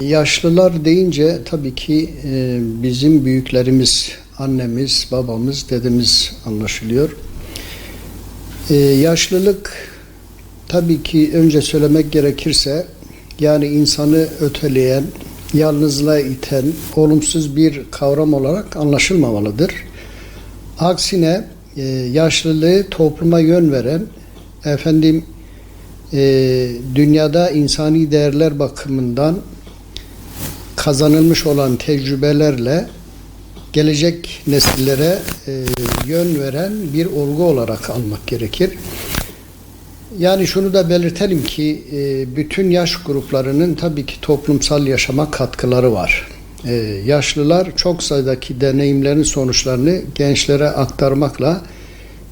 Yaşlılar deyince tabii ki e, bizim büyüklerimiz, annemiz, babamız, dedemiz anlaşılıyor. E, yaşlılık tabii ki önce söylemek gerekirse yani insanı öteleyen, yalnızlığa iten, olumsuz bir kavram olarak anlaşılmamalıdır. Aksine e, yaşlılığı topluma yön veren, efendim dünyada insani değerler bakımından kazanılmış olan tecrübelerle gelecek nesillere e, yön veren bir olgu olarak almak gerekir. Yani şunu da belirtelim ki e, bütün yaş gruplarının tabii ki toplumsal yaşama katkıları var. E, yaşlılar çok sayıdaki deneyimlerin sonuçlarını gençlere aktarmakla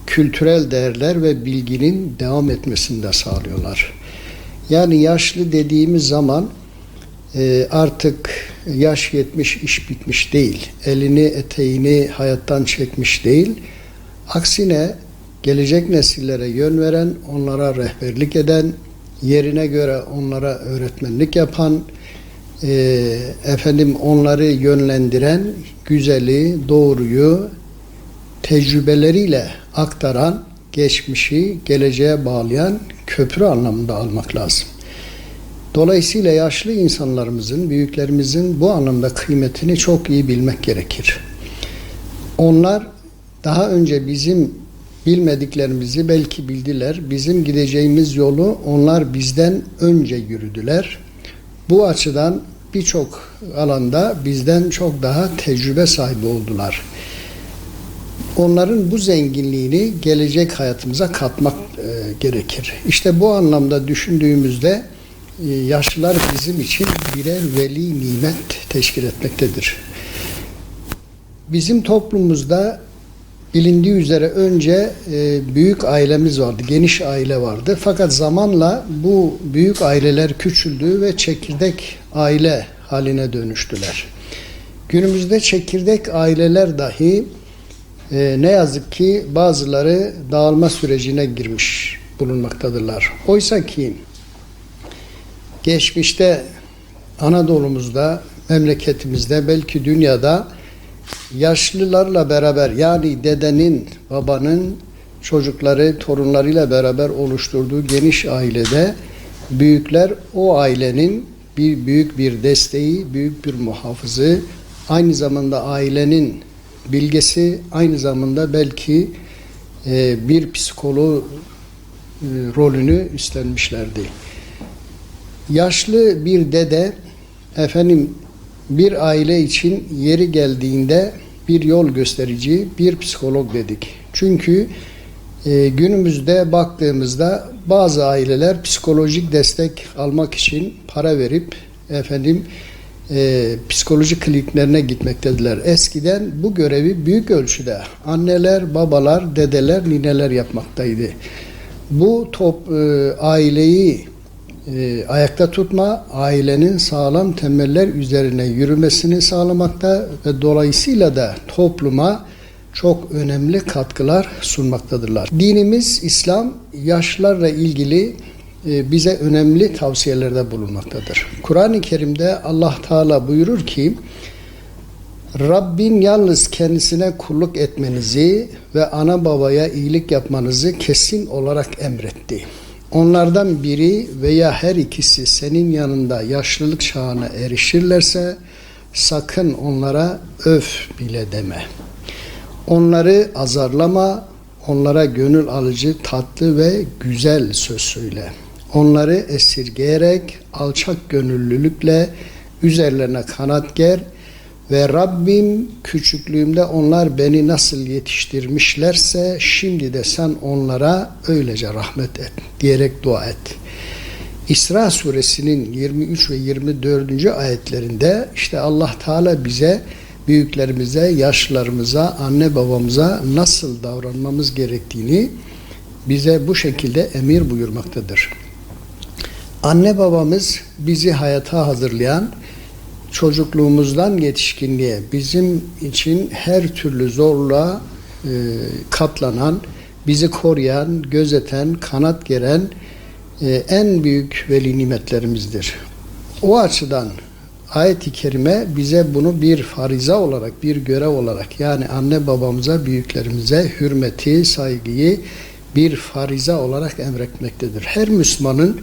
kültürel değerler ve bilginin devam etmesini de sağlıyorlar. Yani yaşlı dediğimiz zaman artık yaş yetmiş iş bitmiş değil. Elini eteğini hayattan çekmiş değil. Aksine gelecek nesillere yön veren, onlara rehberlik eden, yerine göre onlara öğretmenlik yapan, e, efendim onları yönlendiren, güzeli, doğruyu tecrübeleriyle aktaran, geçmişi geleceğe bağlayan köprü anlamında almak lazım. Dolayısıyla yaşlı insanlarımızın, büyüklerimizin bu anlamda kıymetini çok iyi bilmek gerekir. Onlar daha önce bizim bilmediklerimizi belki bildiler. Bizim gideceğimiz yolu onlar bizden önce yürüdüler. Bu açıdan birçok alanda bizden çok daha tecrübe sahibi oldular. Onların bu zenginliğini gelecek hayatımıza katmak e, gerekir. İşte bu anlamda düşündüğümüzde yaşlılar bizim için birer veli nimet teşkil etmektedir. Bizim toplumumuzda bilindiği üzere önce e, büyük ailemiz vardı, geniş aile vardı. Fakat zamanla bu büyük aileler küçüldü ve çekirdek aile haline dönüştüler. Günümüzde çekirdek aileler dahi e, ne yazık ki bazıları dağılma sürecine girmiş bulunmaktadırlar. Oysa ki geçmişte Anadolu'muzda, memleketimizde, belki dünyada yaşlılarla beraber yani dedenin, babanın çocukları, torunlarıyla beraber oluşturduğu geniş ailede büyükler o ailenin bir büyük bir desteği, büyük bir muhafızı, aynı zamanda ailenin bilgesi, aynı zamanda belki e, bir psikoloğu e, rolünü üstlenmişlerdi. Yaşlı bir dede efendim bir aile için yeri geldiğinde bir yol gösterici, bir psikolog dedik. Çünkü e, günümüzde baktığımızda bazı aileler psikolojik destek almak için para verip efendim e, psikoloji kliniklerine gitmektediler. Eskiden bu görevi büyük ölçüde anneler, babalar, dedeler, nineler yapmaktaydı. Bu top e, aileyi e, ayakta tutma, ailenin sağlam temeller üzerine yürümesini sağlamakta ve dolayısıyla da topluma çok önemli katkılar sunmaktadırlar. Dinimiz İslam yaşlarla ilgili e, bize önemli tavsiyelerde bulunmaktadır. Kur'an-ı Kerim'de Allah Teala buyurur ki Rabbin yalnız kendisine kulluk etmenizi ve ana babaya iyilik yapmanızı kesin olarak emretti. Onlardan biri veya her ikisi senin yanında yaşlılık çağına erişirlerse sakın onlara öf bile deme. Onları azarlama, onlara gönül alıcı, tatlı ve güzel söz söyle. Onları esirgeyerek alçak gönüllülükle üzerlerine kanat ger ve Rabbim küçüklüğümde onlar beni nasıl yetiştirmişlerse şimdi de sen onlara öylece rahmet et diyerek dua et. İsra suresinin 23 ve 24. ayetlerinde işte Allah Teala bize büyüklerimize, yaşlarımıza, anne babamıza nasıl davranmamız gerektiğini bize bu şekilde emir buyurmaktadır. Anne babamız bizi hayata hazırlayan, çocukluğumuzdan yetişkinliğe bizim için her türlü zorluğa e, katlanan, bizi koruyan, gözeten, kanat geren e, en büyük veli nimetlerimizdir. O açıdan ayet-i kerime bize bunu bir fariza olarak, bir görev olarak yani anne babamıza, büyüklerimize hürmeti, saygıyı bir fariza olarak emretmektedir. Her Müslümanın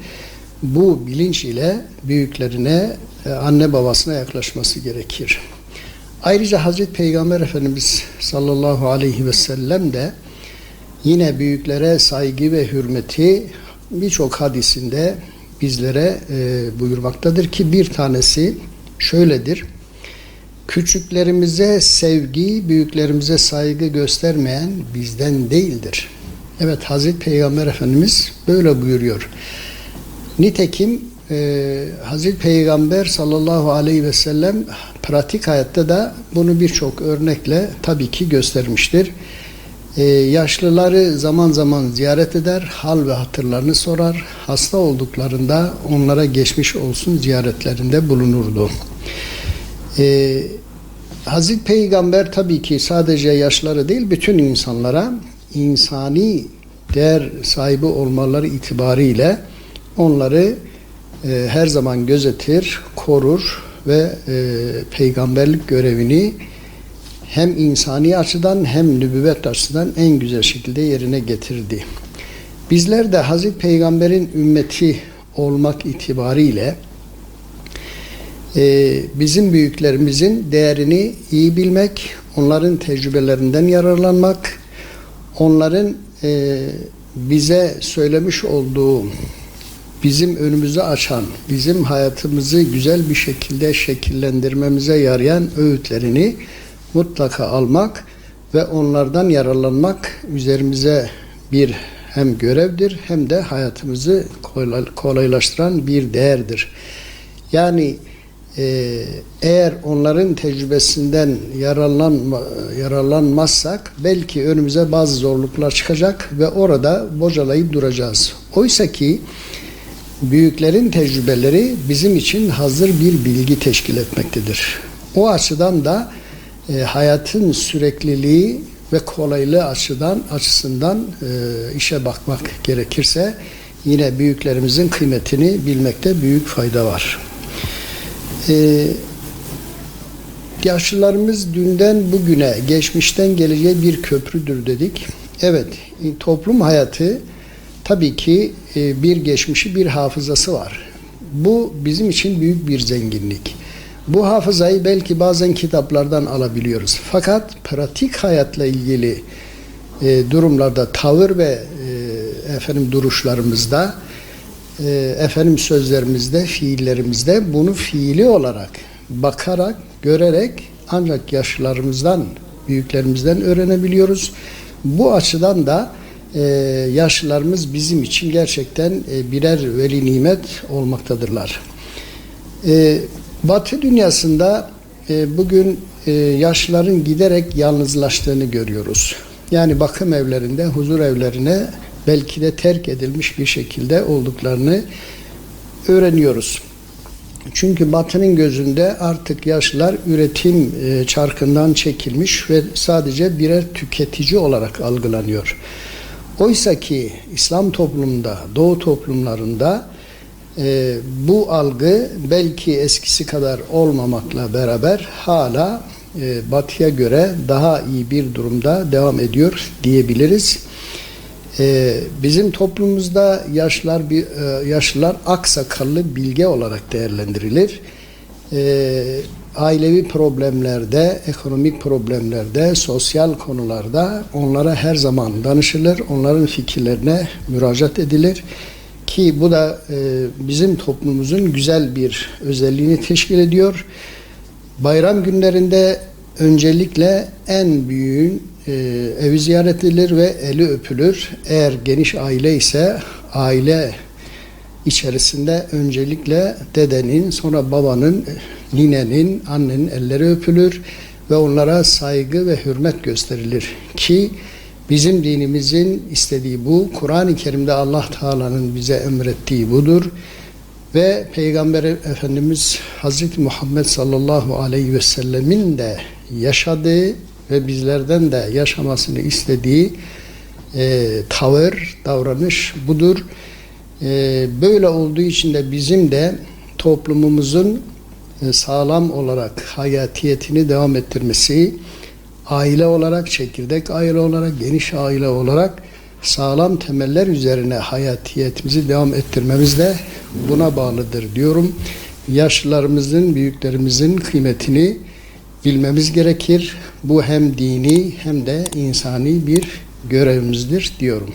bu bilinç ile büyüklerine, anne babasına yaklaşması gerekir. Ayrıca Hazreti Peygamber Efendimiz sallallahu aleyhi ve sellem de yine büyüklere saygı ve hürmeti birçok hadisinde bizlere e, buyurmaktadır ki bir tanesi şöyledir. Küçüklerimize sevgi, büyüklerimize saygı göstermeyen bizden değildir. Evet Hazreti Peygamber Efendimiz böyle buyuruyor. Nitekim e, Hazreti Peygamber sallallahu aleyhi ve sellem pratik hayatta da bunu birçok örnekle tabii ki göstermiştir. Ee, yaşlıları zaman zaman ziyaret eder, hal ve hatırlarını sorar. Hasta olduklarında onlara geçmiş olsun ziyaretlerinde bulunurdu. Ee, Hazreti Peygamber tabii ki sadece yaşları değil bütün insanlara insani değer sahibi olmaları itibariyle onları e, her zaman gözetir, korur ve e, peygamberlik görevini hem insani açıdan hem nübüvvet açıdan en güzel şekilde yerine getirdi. Bizler de Hazreti Peygamber'in ümmeti olmak itibariyle e, bizim büyüklerimizin değerini iyi bilmek, onların tecrübelerinden yararlanmak, onların e, bize söylemiş olduğu bizim önümüzü açan, bizim hayatımızı güzel bir şekilde şekillendirmemize yarayan öğütlerini mutlaka almak ve onlardan yararlanmak üzerimize bir hem görevdir hem de hayatımızı kolaylaştıran bir değerdir. Yani e, eğer onların tecrübesinden yararlanma, yararlanmazsak belki önümüze bazı zorluklar çıkacak ve orada bocalayıp duracağız. Oysa ki büyüklerin tecrübeleri bizim için hazır bir bilgi teşkil etmektedir. O açıdan da e, hayatın sürekliliği ve kolaylığı açıdan açısından e, işe bakmak gerekirse yine büyüklerimizin kıymetini bilmekte büyük fayda var. E, yaşlılarımız dünden bugüne, geçmişten geleceğe bir köprüdür dedik. Evet, toplum hayatı tabii ki e, bir geçmişi, bir hafızası var. Bu bizim için büyük bir zenginlik. Bu hafızayı belki bazen kitaplardan alabiliyoruz. Fakat pratik hayatla ilgili e, durumlarda tavır ve e, efendim duruşlarımızda efendim sözlerimizde, fiillerimizde bunu fiili olarak bakarak, görerek ancak yaşlılarımızdan, büyüklerimizden öğrenebiliyoruz. Bu açıdan da e, yaşlılarımız bizim için gerçekten e, birer veli nimet olmaktadırlar. E, Batı dünyasında e, bugün e, yaşlıların giderek yalnızlaştığını görüyoruz. Yani bakım evlerinde, huzur evlerine belki de terk edilmiş bir şekilde olduklarını öğreniyoruz. Çünkü Batı'nın gözünde artık yaşlılar üretim e, çarkından çekilmiş ve sadece birer tüketici olarak algılanıyor. Oysa ki İslam toplumunda, Doğu toplumlarında e, bu algı belki eskisi kadar olmamakla beraber hala e, Batı'ya göre daha iyi bir durumda devam ediyor diyebiliriz. E, bizim toplumumuzda yaşlar bir e, yaşlılar aksakallı bilge olarak değerlendirilir. E, ailevi problemlerde, ekonomik problemlerde, sosyal konularda onlara her zaman danışılır, onların fikirlerine müracaat edilir ki bu da e, bizim toplumumuzun güzel bir özelliğini teşkil ediyor. Bayram günlerinde öncelikle en büyüğün e, evi ziyaret edilir ve eli öpülür. Eğer geniş aile ise aile içerisinde öncelikle dedenin, sonra babanın, ninenin, annenin elleri öpülür ve onlara saygı ve hürmet gösterilir ki bizim dinimizin istediği bu. Kur'an-ı Kerim'de Allah Teala'nın bize emrettiği budur. Ve Peygamber Efendimiz Hazreti Muhammed sallallahu aleyhi ve sellemin de yaşadığı ve bizlerden de yaşamasını istediği e, tavır, davranış budur. E, böyle olduğu için de bizim de toplumumuzun e, sağlam olarak hayatiyetini devam ettirmesi, aile olarak, çekirdek aile olarak, geniş aile olarak sağlam temeller üzerine hayatiyetimizi devam ettirmemiz de buna bağlıdır diyorum. Yaşlılarımızın, büyüklerimizin kıymetini bilmemiz gerekir. Bu hem dini hem de insani bir görevimizdir diyorum.